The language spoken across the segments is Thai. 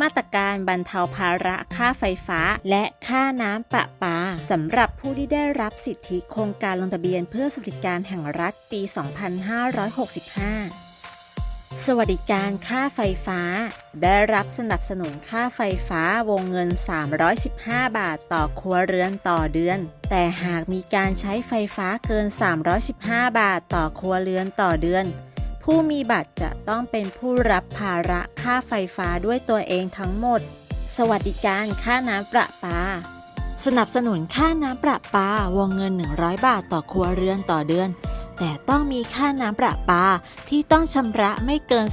มาตรการบรรเทาภาระค่าไฟฟ้า และค่าน้ำประปาสำหรับผู้ที่ได้รับสิทธิโครงการลงทะเบียนเพื่อสวัสดิการแห่งรัฐปี 2565สวัสดิการค่าไฟฟ้า ได้รับสนับสนุนค่าไฟฟ้าวงเงิน 315 บาทต่อครัวเรือนต่อเดือน แต่หากมีการใช้ไฟฟ้าเกิน 315 บาทต่อครัวเรือนต่อเดือน ผู้มีบัตรจะต้องเป็นผู้รับภาระค่าไฟฟ้าด้วยตัวเองทั้งหมด สวัสดิการค่าน้ำประปา สนับสนุนค่าน้ำประปาวงเงิน 100 บาทต่อครัวเรือนต่อเดือน แต่ต้องมีค่าน้ำประปาที่ต้องชำระไม่เกิน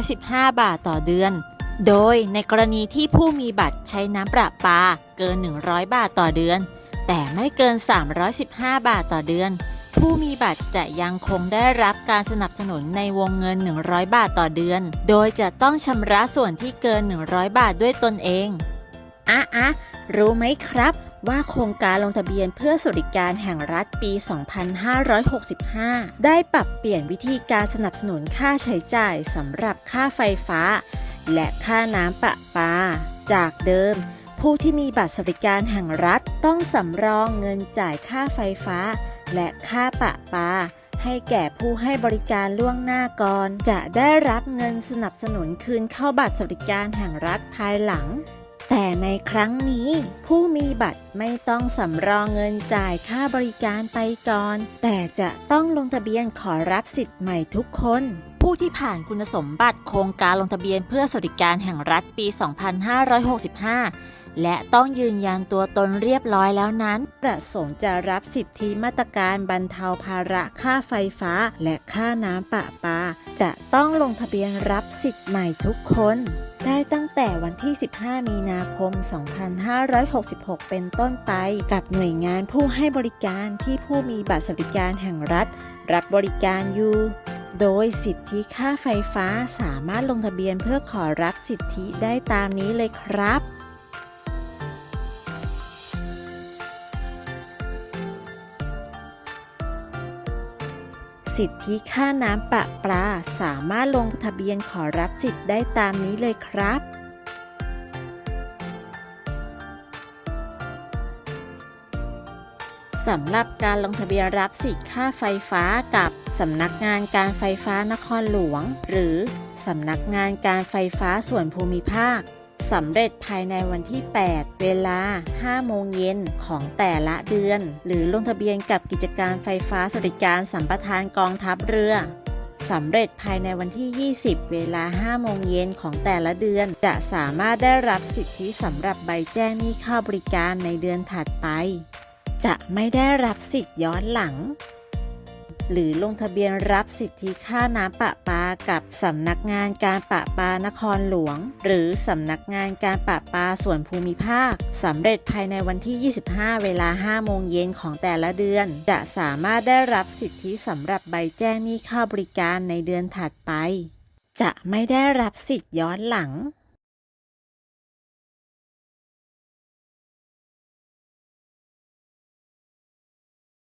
315 บาทต่อเดือน โดยในกรณีที่ผู้มีบัตรใช้น้ำประปาเกิน 100 บาทต่อเดือน แต่ไม่เกิน 315 บาทต่อเดือน ผู้มีบัตรจะยังคงได้รับการสนับสนุนในวงเงิน 100 บาทต่อเดือน โดยจะต้องชำระส่วนที่เกิน 100 บาทด้วยตนเองอะอะรู้ไหมครับ ว่าโครงการลงทะเบียนเพื่อสวัสดิการแห่งรัฐปี 2565 ได้ปรับเปลี่ยนวิธีการสนับสนุนค่าใช้จ่ายสำหรับค่าไฟฟ้า และค่าน้ำประปา จากเดิม ผู้ที่มีบัตรสวัสดิการแห่งรัฐต้องสำรองเงินจ่ายค่าไฟฟ้า และค่าปะปาให้แก่ผู้ให้บริการล่วงหน้าก่อน จะได้รับเงินสนับสนุนคืนเข้าบัตรสวัสดิการแห่งรัฐภายหลัง แต่ในครั้งนี้ ผู้มีบัตรไม่ต้องสำรองเงินจ่ายค่าบริการไปก่อน แต่จะต้องลงทะเบียนขอรับสิทธิ์ใหม่ทุกคน ผู้ที่ผ่านคุณสมบัติโครงการลงทะเบียนเพื่อสวัสดิการแห่งรัฐปี 2565 และต้องยืนยันตัวตนเรียบร้อยแล้วนั้น ประสงค์จะรับสิทธิมาตรการบรรเทาภาระค่าไฟฟ้า และค่าน้ำประปา จะต้องลงทะเบียนรับสิทธิ์ใหม่ทุกคน ได้ตั้งแต่วันที่ 15 มีนาคม 2566 เป็นต้นไป กับหน่วยงานผู้ให้บริการที่ผู้มีบัตรสวัสดิการแห่งรัฐ รับบริการอยู่ โดยสิทธิค่าไฟฟ้าสามารถลงทะเบียนเพื่อขอรับสิทธิได้ตามนี้เลยครับสิทธิค่าน้ำประปาสามารถลงทะเบียนขอรับสิทธิ์ได้ตามนี้เลยครับ สำหรับการลงทะเบียนรับสิทธิ์ค่าไฟฟ้ากับสำนักงานการไฟฟ้านครหลวง หรือสำนักงานการไฟฟ้าส่วนภูมิภาคสำเร็จภายในวันที่ 8 เวลา 5 โมงเย็นของแต่ละเดือน หรือลงทะเบียนกับกิจการไฟฟ้าสวัสดิการสัมปทานกองทัพเรือสำเร็จภายในวันที่ 20 เวลา 5 โมงเย็นของแต่ละเดือน จะสามารถได้รับสิทธิสำหรับใบแจ้งหนี้เข้าบริการในเดือนถัดไป จะไม่ได้รับสิทธิ์ย้อนหลัง หรือลงทะเบียนรับสิทธิค่าน้ำประปากับสำนักงานการประปานครหลวง หรือสำนักงานการประปาส่วนภูมิภาคสำเร็จภายในวันที่ 25 เวลา 5 โมงเย็นของแต่ละเดือน จะสามารถได้รับสิทธิสำหรับใบแจ้งหนี้ค่าบริการในเดือนถัดไป จะไม่ได้รับสิทธิ์ย้อนหลัง